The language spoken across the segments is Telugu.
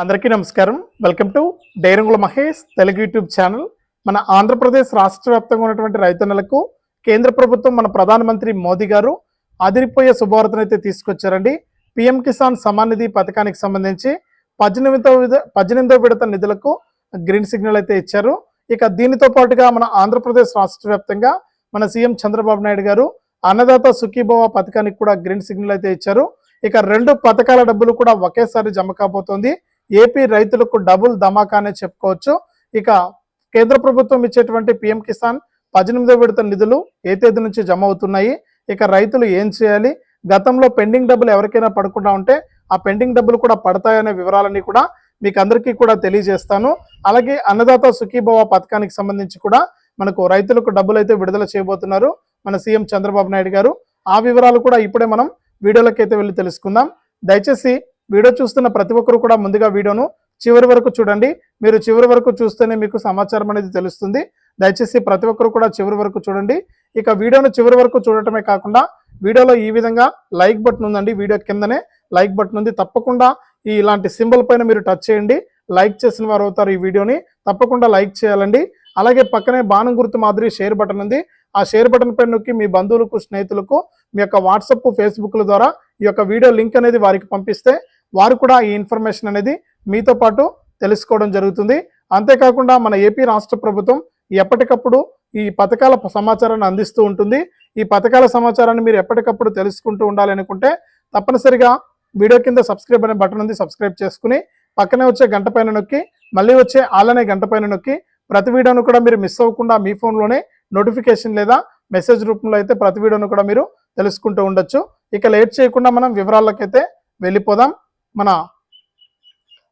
అందరికీ నమస్కారం. Welcome to Dairangula Mahesh Telugu YouTube channel. మన ఆంధ్రప్రదేశ్ రాష్ట్ర వ్యాప్తంగా ఉన్నటువంటి రైతన్నలకు కేంద్ర ప్రభుత్వం మన ప్రధానమంత్రి మోదీ గారు అదిరిపోయే శుభవార్తను అయితే తీసుకొచ్చారండి. పిఎం కిసాన్ సమాన్ నిధి పథకానికి సంబంధించి పద్దెనిమిదో విడ పద్దెనిమిదో విడత నిధులకు గ్రీన్ సిగ్నల్ అయితే ఇచ్చారు. ఇక దీనితో పాటుగా మన ఆంధ్రప్రదేశ్ రాష్ట్ర వ్యాప్తంగా మన సీఎం చంద్రబాబు నాయుడు గారు అన్నదాత సుఖీభవ పథకానికి కూడా గ్రీన్ సిగ్నల్ అయితే ఇచ్చారు. ఇక రెండు పథకాల డబ్బులు కూడా ఒకేసారి జమ కాబోతోంది. ఏపీ రైతులకు డబుల్ ధమాకానే చెప్పుకోవచ్చు. ఇక కేంద్ర ప్రభుత్వం ఇచ్చేటువంటి పిఎం కిసాన్ పద్దెనిమిదో విడత నిధులు ఏ తేదీ నుంచి జమ అవుతున్నాయి? ఇక రైతులు ఏం చేయాలి? గతంలో పెండింగ్ డబ్బులు ఎవరికైనా పడకుండా ఉంటే ఆ పెండింగ్ డబ్బులు కూడా పడతాయనే వివరాలన్నీ కూడా మీకు అందరికీ కూడా తెలియజేస్తాను. అలాగే అన్నదాత సుఖీభవ పథకానికి సంబంధించి కూడా మనకు రైతులకు డబ్బులు అయితే విడుదల చేయబోతున్నారు మన సీఎం చంద్రబాబు నాయుడు గారు. ఆ వివరాలు కూడా ఇప్పుడే మనం వీడియోలోకి అయితే వెళ్ళి తెలుసుకుందాం. దయచేసి వీడియో చూస్తున్న ప్రతి ఒక్కరు కూడా ముందుగా వీడియోను చివరి వరకు చూడండి. మీరు చివరి వరకు చూస్తేనే మీకు సమాచారం అనేది తెలుస్తుంది. దయచేసి ప్రతి ఒక్కరు కూడా చివరి వరకు చూడండి. ఇక వీడియోను చివరి వరకు చూడటమే కాకుండా వీడియోలో ఈ విధంగా లైక్ బటన్ ఉందండి. వీడియో కిందనే లైక్ బటన్ ఉంది. తప్పకుండా ఈ ఇలాంటి సింబల్ పైన మీరు టచ్ చేయండి. లైక్ చేసిన వారు అవుతారు ఈ వీడియోని. తప్పకుండా లైక్ చేయాలండి. అలాగే పక్కనే బాణం గుర్తు మాదిరి షేర్ బటన్ ఉంది. ఆ షేర్ బటన్ పైన నొక్కి మీ బంధువులకు స్నేహితులకు మీ యొక్క వాట్సప్ ఫేస్బుక్ల ద్వారా ఈ యొక్క వీడియో లింక్ అనేది వారికి పంపిస్తే వారు కూడా ఈ ఇన్ఫర్మేషన్ అనేది మీతో పాటు తెలుసుకోవడం జరుగుతుంది. అంతేకాకుండా మన ఏపీ రాష్ట్ర ప్రభుత్వం ఎప్పటికప్పుడు ఈ పథకాల సమాచారాన్ని అందిస్తూ ఉంటుంది. ఈ పథకాల సమాచారాన్ని మీరు ఎప్పటికప్పుడు తెలుసుకుంటూ ఉండాలనుకుంటే తప్పనిసరిగా వీడియో కింద సబ్స్క్రైబ్ అనే బటన్ ఉంది సబ్స్క్రైబ్ చేసుకుని పక్కనే వచ్చే గంట పైన నొక్కి మళ్ళీ వచ్చే ఆలనే గంట పైన నొక్కి ప్రతి వీడియోను కూడా మీరు మిస్ అవ్వకుండా మీ ఫోన్లోనే నోటిఫికేషన్ లేదా మెసేజ్ రూపంలో అయితే ప్రతి వీడియోను కూడా మీరు తెలుసుకుంటూ ఉండొచ్చు. ఇక లేట్ చేయకుండా మనం వివరాలకైతే వెళ్ళిపోదాం. మన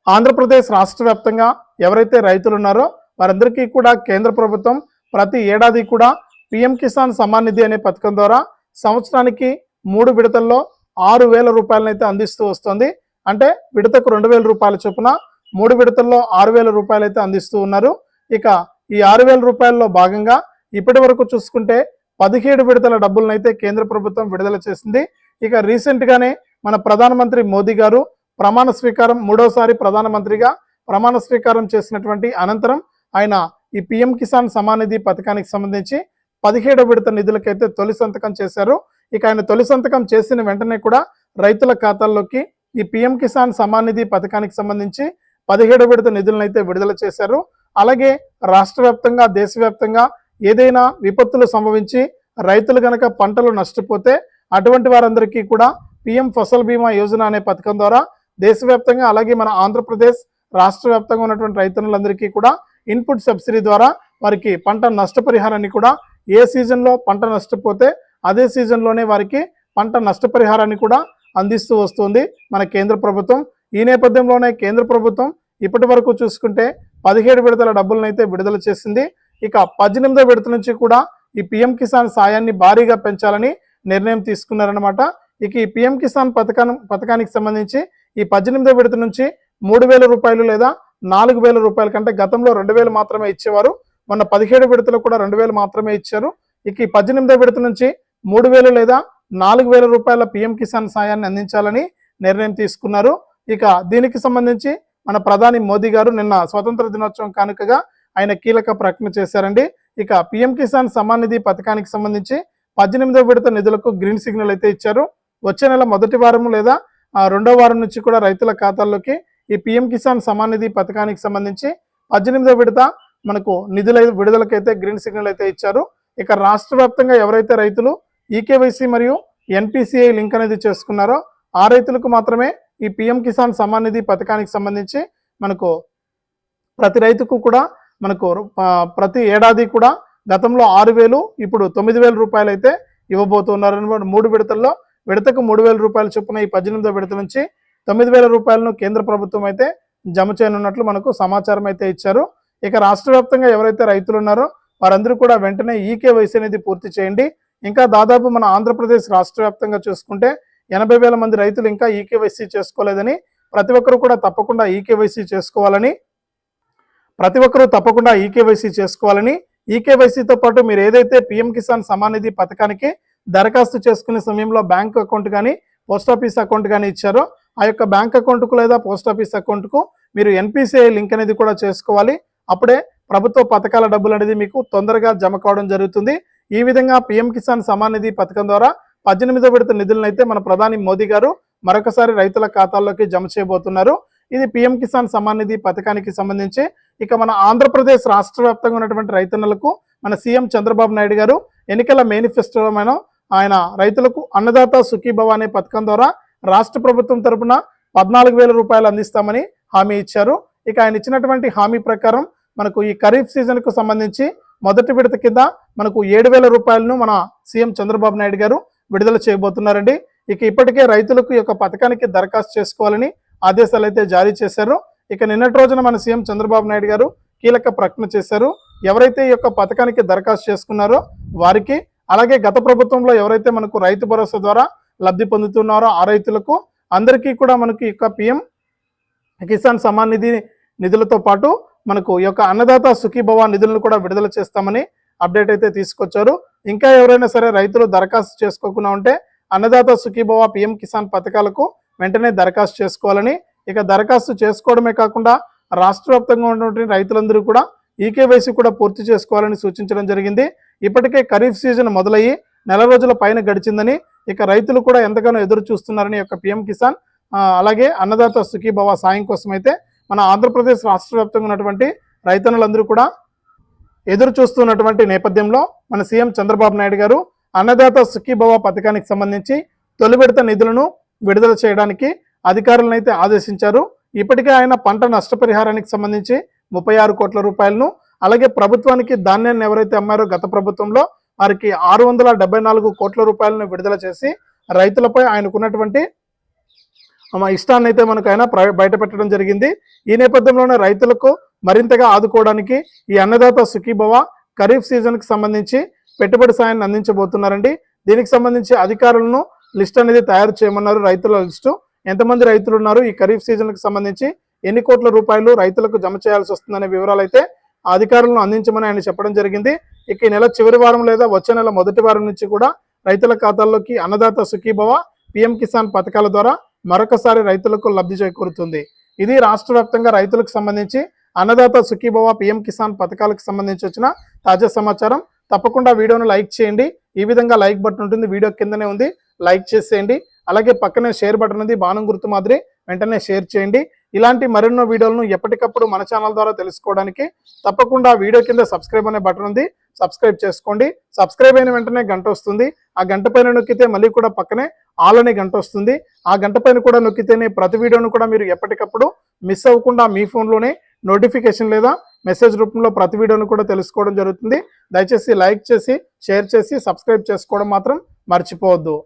ఆంధ్రప్రదేశ్ రాష్ట్ర వ్యాప్తంగా ఎవరైతే రైతులు ఉన్నారో వారందరికీ కూడా కేంద్ర ప్రభుత్వం ప్రతి ఏడాది కూడా పిఎం కిసాన్ సమ్మాన్ నిధి అనే పథకం ద్వారా సంవత్సరానికి మూడు విడతల్లో ఆరు వేల రూపాయలనైతే అందిస్తూ వస్తుంది. అంటే విడతకు రెండు వేల రూపాయల చొప్పున మూడు విడతల్లో ఆరు వేల రూపాయలైతే అందిస్తూ ఉన్నారు. ఇక ఈ ఆరు వేల రూపాయల్లో భాగంగా ఇప్పటి వరకు చూసుకుంటే పదిహేడు విడతల డబ్బులనైతే కేంద్ర ప్రభుత్వం విడుదల చేసింది. ఇక రీసెంట్గానే మన ప్రధానమంత్రి మోదీ గారు ప్రమాణ స్వీకారం మూడోసారి ప్రధానమంత్రిగా ప్రమాణ స్వీకారం చేసినటువంటి అనంతరం ఆయన ఈ పిఎం కిసాన్ సమానిధి పథకానికి సంబంధించి పదిహేడు విడత నిధులకైతే తొలి సంతకం చేశారు. ఇక ఆయన తొలి సంతకం చేసిన వెంటనే కూడా రైతుల ఖాతాల్లోకి ఈ పిఎం కిసాన్ సమానిధి పథకానికి సంబంధించి పదిహేడు విడత నిధులనైతే విడుదల చేశారు. అలాగే రాష్ట్ర వ్యాప్తంగా దేశవ్యాప్తంగా ఏదైనా విపత్తులు సంభవించి రైతులు గనక పంటలు నష్టపోతే అటువంటి వారందరికీ కూడా పిఎం ఫసల్ బీమా యోజన అనే పథకం ద్వారా దేశవ్యాప్తంగా అలాగే మన ఆంధ్రప్రదేశ్ రాష్ట్ర వ్యాప్తంగా ఉన్నటువంటి రైతన్నులందరికీ కూడా ఇన్పుట్ సబ్సిడీ ద్వారా వారికి పంట నష్టపరిహారాన్ని కూడా ఏ సీజన్లో పంట నష్టపోతే అదే సీజన్లోనే వారికి పంట నష్టపరిహారాన్ని కూడా అందిస్తూ వస్తుంది మన కేంద్ర ప్రభుత్వం. ఈ నేపథ్యంలోనే కేంద్ర ప్రభుత్వం ఇప్పటి వరకు చూసుకుంటే పదిహేడు విడతల డబ్బులను అయితే విడుదల చేసింది. ఇక పద్దెనిమిదో విడత నుంచి కూడా ఈ పిఎం కిసాన్ సాయాన్ని భారీగా పెంచాలని నిర్ణయం తీసుకున్నారనమాట ఇక ఈ పిఎం కిసాన్ పథకాన్ని పథకానికి సంబంధించి ఈ పద్దెనిమిదో విడత నుంచి మూడు వేల రూపాయలు లేదా నాలుగు వేల రూపాయల కంటే గతంలో రెండు వేలు మాత్రమే ఇచ్చేవారు. మొన్న పదిహేడు విడతలు కూడా రెండు వేలు మాత్రమే ఇచ్చారు. ఇక ఈ పద్దెనిమిదో విడత నుంచి మూడు వేలు లేదా నాలుగు వేల రూపాయల పిఎం కిసాన్ సాయాన్ని అందించాలని నిర్ణయం తీసుకున్నారు. ఇక దీనికి సంబంధించి మన ప్రధాని మోదీ గారు నిన్న స్వతంత్ర దినోత్సవం కానుకగా ఆయన కీలక ప్రకటన చేశారండి. ఇక పిఎం కిసాన్ సమ్మాన్ నిధి పథకానికి సంబంధించి పద్దెనిమిదో విడత నిధులకు గ్రీన్ సిగ్నల్ అయితే ఇచ్చారు. వచ్చే నెల మొదటి వారం లేదా రెండో వారం నుంచి కూడా రైతుల ఖాతాల్లోకి ఈ పిఎం కిసాన్ సమ్మాన్ నిధి పథకానికి సంబంధించి పద్దెనిమిదో విడత మనకు నిధుల విడుదలకైతే గ్రీన్ సిగ్నల్ అయితే ఇచ్చారు. ఇక రాష్ట్ర వ్యాప్తంగా ఎవరైతే రైతులు ఈకేవైసీ మరియు ఎన్పిసిఐ లింక్ అనేది చేసుకున్నారో ఆ రైతులకు మాత్రమే ఈ పిఎం కిసాన్ సమ్మాన్ నిధి పథకానికి సంబంధించి మనకు ప్రతి రైతుకు కూడా మనకు ప్రతి ఏడాది కూడా గతంలో ఆరు వేలు ఇప్పుడు తొమ్మిది వేల రూపాయలు అయితే ఇవ్వబోతున్నారు మూడు విడతల్లో విడతకు మూడు వేల రూపాయల చొప్పున ఈ పద్దెనిమిదో విడత నుంచి తొమ్మిది వేల రూపాయలను కేంద్ర ప్రభుత్వం అయితే జమ చేయనున్నట్లు మనకు సమాచారం అయితే ఇచ్చారు. ఇక రాష్ట్ర వ్యాప్తంగా ఎవరైతే రైతులు ఉన్నారో వారందరూ కూడా వెంటనే ఈకేవైసీ అనేది పూర్తి చేయండి. ఇంకా దాదాపు మన ఆంధ్రప్రదేశ్ రాష్ట్ర వ్యాప్తంగా చూసుకుంటే ఎనభై వేల మంది రైతులు ఇంకా ఈకేవైసీ చేసుకోలేదని ప్రతి ఒక్కరు కూడా తప్పకుండా ఈకేవైసీ చేసుకోవాలని ప్రతి ఒక్కరూ తప్పకుండా ఈకేవైసీ చేసుకోవాలని ఈకేవైసీతో పాటు మీరు ఏదైతే పిఎం కిసాన్ సమానిధి పథకానికి దరఖాస్తు చేసుకునే సమయంలో బ్యాంక్ అకౌంట్ కానీ పోస్ట్ ఆఫీస్ అకౌంట్ కానీ ఇచ్చారో ఆ యొక్క బ్యాంక్ అకౌంట్కు లేదా పోస్ట్ ఆఫీస్ అకౌంట్కు మీరు ఎన్పిసిఐ లింక్ అనేది కూడా చేసుకోవాలి. అప్పుడే ప్రభుత్వ పథకాల డబ్బులు అనేది మీకు తొందరగా జమ కావడం జరుగుతుంది. ఈ విధంగా పిఎం కిసాన్ సమాన్ నిధి పథకం ద్వారా పద్దెనిమిదో విడత నిధులను అయితే మన ప్రధాని మోదీ గారు మరొకసారి రైతుల ఖాతాల్లోకి జమ చేయబోతున్నారు. ఇది పిఎం కిసాన్ సమాన్ నిధి పథకానికి సంబంధించి ఇక మన ఆంధ్రప్రదేశ్ రాష్ట్ర వ్యాప్తంగా ఉన్నటువంటి రైతన్నలకు మన సీఎం చంద్రబాబు నాయుడు గారు ఎన్నికల మేనిఫెస్టోలో మనం ఆయన రైతులకు అన్నదాత సుఖీభవ అనే పథకం ద్వారా రాష్ట్ర ప్రభుత్వం తరపున పద్నాలుగు వేల రూపాయలు అందిస్తామని హామీ ఇచ్చారు. ఇక ఆయన ఇచ్చినటువంటి హామీ ప్రకారం మనకు ఈ ఖరీఫ్ సీజన్కు సంబంధించి మొదటి విడత కింద మనకు ఏడు వేల రూపాయలను మన సీఎం చంద్రబాబు నాయుడు గారు విడుదల చేయబోతున్నారండి. ఇక ఇప్పటికే రైతులకు ఈ యొక్క పథకానికి దరఖాస్తు చేసుకోవాలని ఆదేశాలు అయితే జారీ చేశారు. ఇక నిన్నటి రోజున మన సీఎం చంద్రబాబు నాయుడు గారు కీలక ప్రకటన చేశారు. ఎవరైతే ఈ యొక్క పథకానికి దరఖాస్తు చేసుకున్నారో వారికి అలాగే గత ప్రభుత్వంలో ఎవరైతే మనకు రైతు భరోసా ద్వారా లబ్ధి పొందుతున్నారో ఆ రైతులకు అందరికీ కూడా మనకి ఈ యొక్క పిఎం కిసాన్ సమాన్ నిధి నిధులతో పాటు మనకు ఈ యొక్క అన్నదాత సుఖీభవ నిధులను కూడా విడుదల చేస్తామని అప్డేట్ అయితే తీసుకొచ్చారు. ఇంకా ఎవరైనా సరే రైతులు దరఖాస్తు చేసుకోకుండా ఉంటే అన్నదాత సుఖీభవ పిఎం కిసాన్ పథకాలకు వెంటనే దరఖాస్తు చేసుకోవాలని ఇక దరఖాస్తు చేసుకోవడమే కాకుండా రాష్ట్ర వ్యాప్తంగా ఉన్నటువంటి రైతులందరూ కూడా ఈకేవైసీ కూడా పూర్తి చేసుకోవాలని సూచించడం జరిగింది. ఇప్పటికే ఖరీఫ్ సీజన్ మొదలయ్యి నెల రోజుల పైన గడిచిందని ఇక రైతులు కూడా ఎంతగానో ఎదురు చూస్తున్నారని యొక్క పిఎం కిసాన్ అలాగే అన్నదాత సుఖీభవ సాయం కోసం అయితే మన ఆంధ్రప్రదేశ్ రాష్ట్ర వ్యాప్తంగా ఉన్నటువంటి రైతన్నులందరూ కూడా ఎదురు చూస్తున్నటువంటి నేపథ్యంలో మన సీఎం చంద్రబాబు నాయుడు గారు అన్నదాత సుఖీభవ పథకానికి సంబంధించి తొలి విడత నిధులను విడుదల చేయడానికి అధికారులను అయితే ఆదేశించారు. ఇప్పటికే ఆయన పంట నష్టపరిహారానికి సంబంధించి ముప్పై ఆరు కోట్ల రూపాయలను అలాగే ప్రభుత్వానికి ధాన్యాన్ని ఎవరైతే అమ్మారో గత ప్రభుత్వంలో వారికి ఆరు వందల డెబ్బై నాలుగు కోట్ల రూపాయలను విడుదల చేసి రైతులపై ఆయనకున్నటువంటి మా ఇష్టాన్ని అయితే మనకు ఆయన బయటపెట్టడం బయట పెట్టడం జరిగింది. ఈ నేపథ్యంలోనే రైతులకు మరింతగా ఆదుకోవడానికి ఈ అన్నదాత సుఖీభవ ఖరీఫ్ సీజన్కి సంబంధించి పెట్టుబడి సాయాన్ని అందించబోతున్నారండి. దీనికి సంబంధించి అధికారులను లిస్ట్ అనేది తయారు చేయమన్నారు రైతుల లిస్టు. ఎంతమంది రైతులు ఉన్నారు ఈ ఖరీఫ్ సీజన్కి సంబంధించి? ఎన్ని కోట్ల రూపాయలు రైతులకు జమ చేయాల్సి వస్తుందనే వివరాలు అయితే అధికారులను అందించమని ఆయన చెప్పడం జరిగింది. ఇక ఈ నెల చివరి వారం లేదా వచ్చే నెల మొదటి వారం నుంచి కూడా రైతుల ఖాతాల్లోకి అన్నదాత సుఖీభవ పిఎం కిసాన్ పథకాల ద్వారా మరొకసారి రైతులకు లబ్ధి చేకూరుతుంది. ఇది రాష్ట్ర వ్యాప్తంగా రైతులకు సంబంధించి అన్నదాత సుఖీభవ పిఎం కిసాన్ పథకాలకు సంబంధించి వచ్చిన తాజా సమాచారం. తప్పకుండా వీడియోను లైక్ చేయండి. ఈ విధంగా లైక్ బటన్ ఉంటుంది. వీడియో కిందనే ఉంది. లైక్ చేసేయండి. అలాగే పక్కనే షేర్ బటన్ ఉంది. బాణం గుర్తు మాదిరి వెంటనే షేర్ చేయండి. ఇలాంటి మరెన్నో వీడియోలను ఎప్పటికప్పుడు మన ఛానల్ ద్వారా తెలుసుకోవడానికి తప్పకుండా వీడియో కింద సబ్స్క్రైబ్ అనే బటన్ ఉంది. సబ్స్క్రైబ్ చేసుకోండి. సబ్స్క్రైబ్ అయిన వెంటనే గంట వస్తుంది. ఆ గంట పైన నొక్కితే మళ్ళీ కూడా పక్కనే ఆల్ అనే గంట వస్తుంది. ఆ గంట పైన కూడా నొక్కితేనే ప్రతి వీడియోను కూడా మీరు ఎప్పటికప్పుడు మిస్ అవ్వకుండా మీ ఫోన్లోనే నోటిఫికేషన్ లేదా మెసేజ్ రూపంలో ప్రతి వీడియోను కూడా తెలుసుకోవడం జరుగుతుంది. దయచేసి లైక్ చేసి షేర్ చేసి సబ్స్క్రైబ్ చేసుకోవడం మాత్రం మర్చిపోవద్దు.